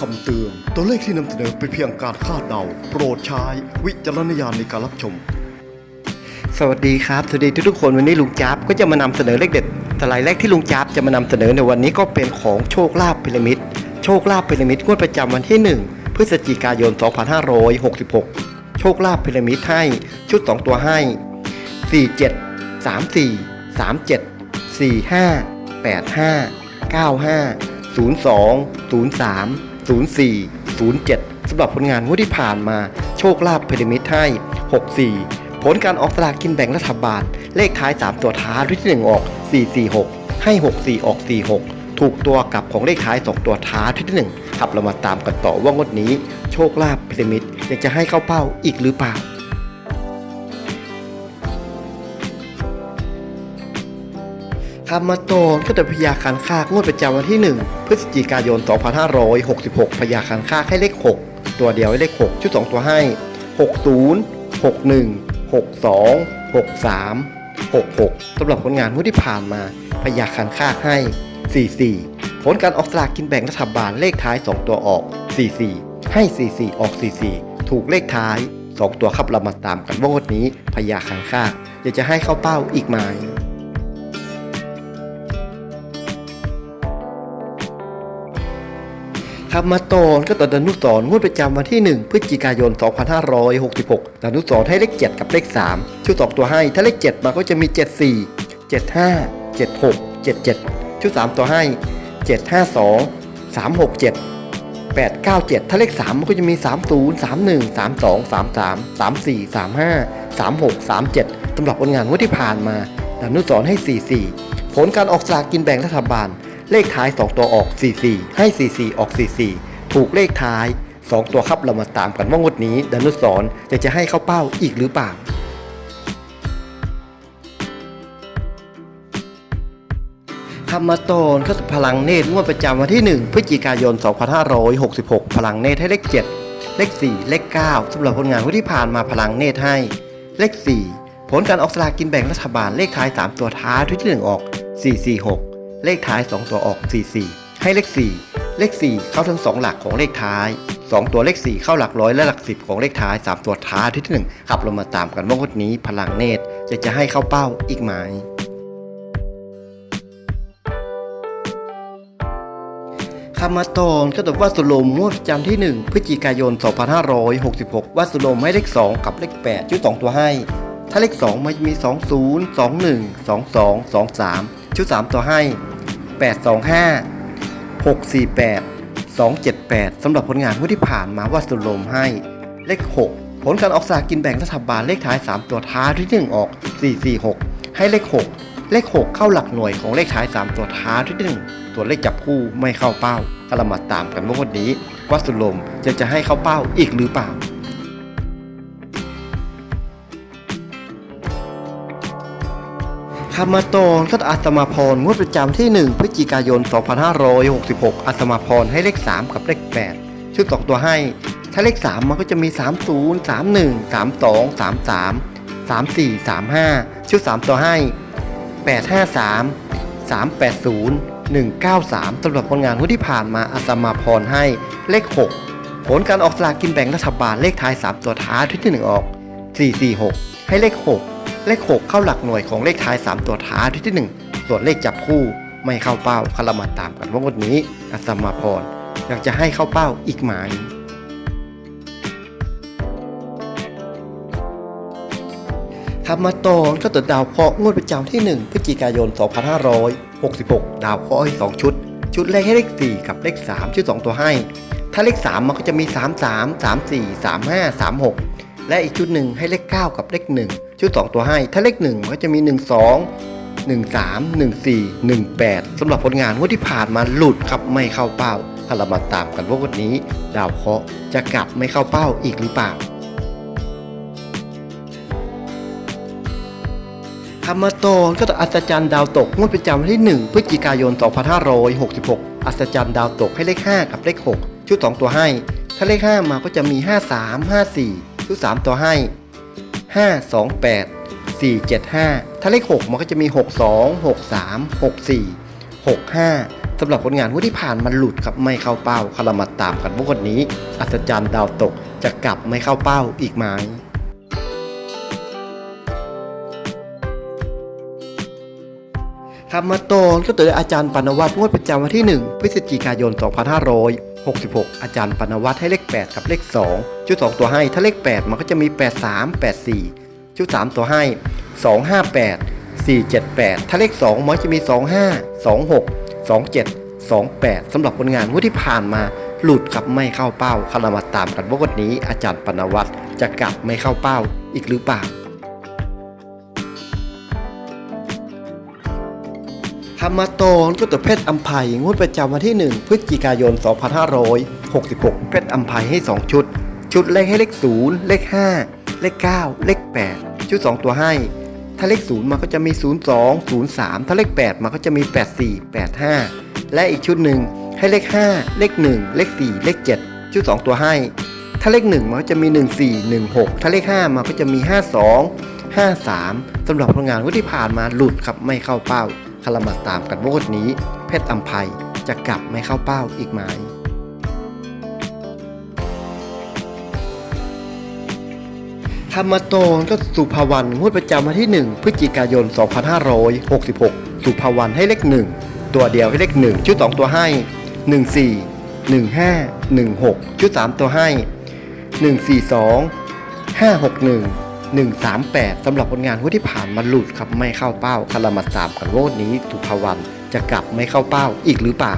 คำเตือน ตัวเลขที่นำเสนอเป็นเพียงการคาดเดา โปรดใช้วิจารณญาณในการรับชม สวัสดีครับ สวัสดีทุกๆคนวันนี้ลุงจ๊าบก็จะมานำเสนอเลขเด็ดสไลด์แรกที่ลุงจ๊าบจะมานำเสนอในวันนี้ก็เป็นของโชคลาภพีระมิด โชคลาภพีระมิดงวดประจำวันที่ 1 พฤศจิกายน 2566 โชคลาภพีระมิดให้ชุด 2 ตัวให้ 47 34 37 45 85 95 02 03 04 07สำหรับผลงานงวดที่ผ่านมา โชคลาภพีระมิดให้ 64 ผลการออกสลากกินแบ่งรัฐบาล เลขท้าย 3 ตัวท้ายรุ่นที่1ออก 446 ให้ 64 ออก 46 ถูกตัวกลับของเลขท้าย 2 ตัวท้ายรุ่นที่1ครับเรามาตามกันต่อว่างวดนี้ โชคลาภพีระมิดยังจะให้เข้าเป้าอีกหรือเปล่า คำมาโตนก็จะพยาคันค่างวดประจำวันที่ 1 พฤศจิกายน 2566 พยาคันค่าให้เลข 6 ตัวเดียวให้เลข 6 ชุด 2 ตัวให้ 60 61 62 63 66สำหรับผลงานงวดที่ผ่านมาพยาคันค่าให้ 44 ผลการออกสลากกินแบ่งรัฐบาลเลขท้าย 2 ตัวออก 44 ให้ 44 ออก 44 ถูกเลขท้าย 2 ตัวครับเรามาตามกันว่างวดนี้พยาคันค่าอยากจะให้เข้าเป้าอีกไหม ครับมาตอนก็ต่อดานุสรงวดประจำวันที่ 1 พฤศจิกายน 2566ดนุสรให้เลข 7 กับเลข 3 ชุด2ตัวให้ ถ้าเลข 7 มาก็จะมี 74 75 76 77 ชุด 3 ตัวให้ 752 367 897 ถ้าเลข 3 มันก็จะมี 30 31 32 33 34 35 36 37สำหรับผลงานงวดที่ผ่านมาดนุสรให้ 44 ผลการออกสลากกินแบ่งรัฐบาล เลขท้าย 2 ตัวออก 44 ให้ 44 ออก 44 ถูกเลขท้าย 2 ตัวครับเรามาตามกันว่างวดนี้ดานุสรจะจะให้เข้าเป้าอีกหรือเปล่าคำมาตอนก็พลังเนตรงวดประจำวันที่ 1 พฤศจิกายน 2566 พลังเนตให้เลข 7 เลข 4 เลข 9สำหรับผลงานวันที่ผ่านมาพลังเนตให้ เลข 4 ผลการออกสลากกินแบ่งรัฐบาลเลขท้าย 3 ตัวท้ายที่ 1 ออก 446 เลขท้าย 2 ตัวออก 44 ให้เลข 4 เลข 4 เข้าทั้ง 2 หลักของเลขท้าย 2 ตัวเลข 4 เข้าหลักร้อยและหลัก 10 ของเลขท้าย 3 ตัวท้ายที่1ครับเรามาตามกันว่างวดนี้พลังเนตรจะจะให้เข้าเป้าอีกไหมคำมาตอนก็ตกว่าสุลมงวดประจำที่ 1 พฤศจิกายน 2566 ว่าสุลมให้เลข 2 กับเลข 8 ชุด 2 ตัวให้ ถ้าเลข 2 มันมี 20 21 22 23ชุด 3 ตัวให้ 825 648 278 สำหรับผลงานงวดที่ผ่านมาว่าสุลมให้เลข 6 ผลการออกสลากกินแบ่งรัฐบาลเลขท้าย 3 ตัวท้ายที่ 1 ออก 446 ให้เลข 6 เลข 6 เข้าหลักหน่วยของเลขท้าย 3 ตัวท้ายที่ 1 ตัวเลขจับคู่ไม่เข้าเป้าก็เรามาตามกันว่าวันนี้ว่าสุลมจะจะให้เข้าเป้าอีกหรือเปล่า คำมาตอนก็อัสมาพรงวดประจำที่ 1 พฤศจิกายน 2566 อัสมาพรให้เลข 3 กับเลข 8 ชุด2ตัวให้ ถ้าเลข 3 มันก็จะมี 30 31 32 33 34 35 ชุด 3 ตัวให้ 853 380 193สำหรับผลงานงวดที่ผ่านมาอัสมาพรให้เลข 6 ผลการออกสลากกินแบ่งรัฐบาลเลขท้าย 3 ตัวท้ายที่ 1 ออก 446 ให้เลข 6 เลข 6 เข้าหลักหน่วยของเลขท้าย 3 ตัวท้ายที่ 1 ส่วนเลขจับคู่ไม่เข้าเป้าคารามาตามกันว่างวดนี้อัสมาพรอยากจะให้เข้าเป้าอีกไหมครับมาตอนก็ตัวดาวเคราะห์งวดประจำที่ 1 พฤศจิกายน 2566 ดาวเคราะห์ให้2ชุด ชุดแรกให้เลข 4 กับเลข 3 ชุด 2 ตัวให้ ถ้าเลข 3 มันก็จะมี 33 34 35 36 และอีกชุดหนึ่งให้เลข 9 กับเลข 1 ชุด 2 ตัวให้ ถ้าเลข1มันก็จะมี 12 13 14 18สำหรับผลงานงวดที่ผ่านมาหลุดครับไม่เข้าเป้าถ้าเรามาตามกันว่าวันนี้ ดาวเคราะห์จะกลับไม่เข้าเป้าอีกหรือเปล่าคำมาตอนก็ต่ออัศจรรย์ดาวตกงวดประจำวันที่ 1 พฤศจิกายน 2566 อัศจรรย์ดาวตกให้เลข 5 กับเลข 6 ชุด 2 ตัวให้ ถ้าเลข 5 มาก็จะมี 53 54 ชุด 3 ตัวให้ 528 475 ถ้าเลข 6 มันก็จะมี 62 63 64 65สำหรับผลงานวดที่ผ่านมันหลุดครับไม่เข้าเป้าคารามาตามกันพวกคนนี้ อัศจรรย์ดาวตกจะกลับไม่เข้าเป้าอีกไหม ครับมาตอนก็เจออาจารย์ปานวัตรงวดประจำวันที่ 1 พฤศจิกายน 2566 อาจารย์ปานวัตให้เลข 8 กับเลข 2 ชุด 2 ตัวให้ ถ้าเลข 8 มันก็จะมี 83 84 ชุด 3 ตัวให้ 258 478 ถ้าเลข 2 มันจะมี 25 26 27 28สำหรับผลงานงวดที่ผ่านมา หลุดกับไม่เข้าเป้าคารามาตามกันว่าวันนี้อาจารย์ปานวัตจะกลับไม่เข้าเป้าอีกหรือเปล่า ธรรมโตนก็ตัวเพชรอัมภัยงวดประจำวันที่ 1 พฤศจิกายน 2566 เพชรอัมภัยให้ 2 ชุด ชุดเลขให้เลข 0 เลข 5 เลข 9 เลข 8 ชุด 2 ตัวให้ ถ้าเลข 0มันก็จะมี 02 03 ถ้าเลข 8มันก็จะมี 84 85 และอีกชุดหนึ่งให้เลข 5 เลข 1 เลข 4 เลข 7 ชุด 2 ตัวให้ ถ้าเลข 1มันก็จะมี 14 16 ถ้าเลข 5มันก็จะมี 52 53สำหรับผลงานวันที่ผ่านมาหลุดครับไม่เข้าเป้า คารามาตามกันว่าวันนี้ เพชรอัมภัยจะกลับไม่เข้าเป้าอีกไหมธรรมโตนก็สุภาวันงวดประจำวันที่ 1 พฤศจิกายน 2566 สุภาวันให้เลข 1 ตัวเดียวให้เลข 1 ชุด 2 ตัวให้ 14 15 16 ชุด 3 ตัวให้ 142 561 138สำหรับผลงานที่ผ่านมาหลุดครับไม่เข้าเป้าคารามาตามกันว่าวันนี้สุภาวันจะกลับไม่เข้าเป้าอีกหรือเปล่า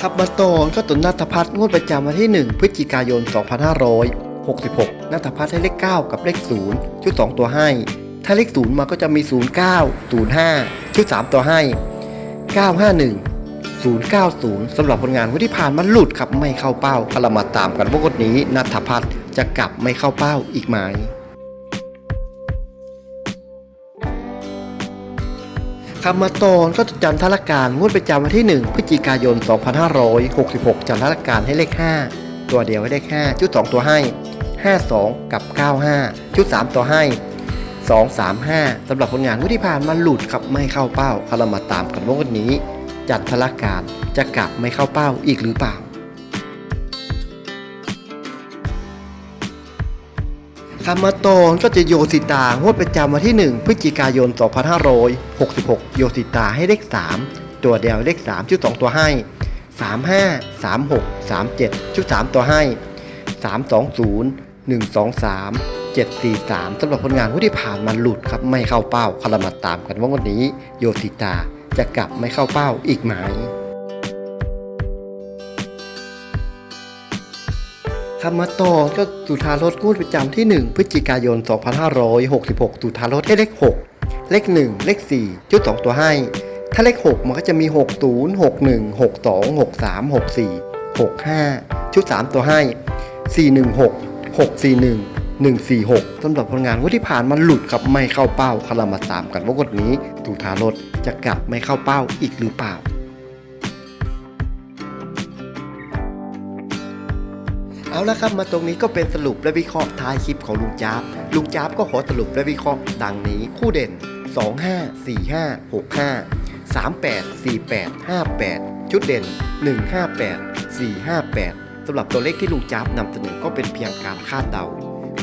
ครับมาตอนก็ตุนนัทพัฒน์งวดประจำวันที่ 1 พฤศจิกายน 2566นัทพัฒน์ให้เลข 9 กับเลข 0 ชุด 2 ตัวให้ ถ้าเลข 0 มาก็จะมี 09 05 ชุด 3 ตัวให้ 951 090สำหรับผลงานวันที่ผ่านมาหลุดครับไม่เข้าเป้าคารามาตามกันว่าวันนี้นัทพัฒน์จะกลับไม่เข้าเป้าอีกไหมคำมาตอนก็จันทรการงวดประจำวันที่ 1 พฤศจิกายน 2566จันทรการให้เลข 5 ตัวเดียวให้เลข5ชุด 2 ตัวให้ 52 กับ 95 ชุด 3 ตัวให้ 235สำหรับผลงานงวดที่ผ่านมาหลุดครับไม่เข้าเป้าคารามาตามกันว่าวันนี้ จันทรการจะกลับไม่เข้าเป้าอีกหรือเปล่าคำมาตอนก็จะโยสิตางวดประจำวันที่ 1 พฤศจิกายน 2566 โยสิตาให้เลข 3 ตัวเดียวเลข 3 ชุด 2 ตัวให้ 35 36 37 ชุด 3 ตัวให้ 320 123 743สำหรับผลงานที่ผ่านมาหลุดครับ ไม่เข้าเป้าคารามาตามกันว่าวันนี้ โยสิตา จะกลับไม่เข้าเป้าอีกไหมคำมาต่อก็สุธารถงวดประจำที่ 1 พฤศจิกายน 2566 สุธารถให้เลข 6 เลข 1 เลข 4 ชุด 2 ตัวให้ ถ้าเลข 6 มันก็จะมี 60 61 62 63 64 65 ชุด 3 ตัวให้ 416 641 146สำหรับผลงานวันที่ผ่านมาหลุดกับไม่เข้าเป้าคารามาตามกันว่างวดนี้สุธารถจะกลับไม่เข้าเป้าอีกหรือเปล่าเอาละครับมาตรงนี้ก็เป็นสรุปและวิเคราะห์ท้ายคลิปของลุงจ๊าบลุงจ๊าบก็ขอสรุปและวิเคราะห์ดังนี้คู่เด่น 25 45 65 38 48 58 ชุดเด่น 158 458สำหรับตัวเลขที่ลุงจ๊าบนำเสนอก็เป็นเพียงการคาดเดา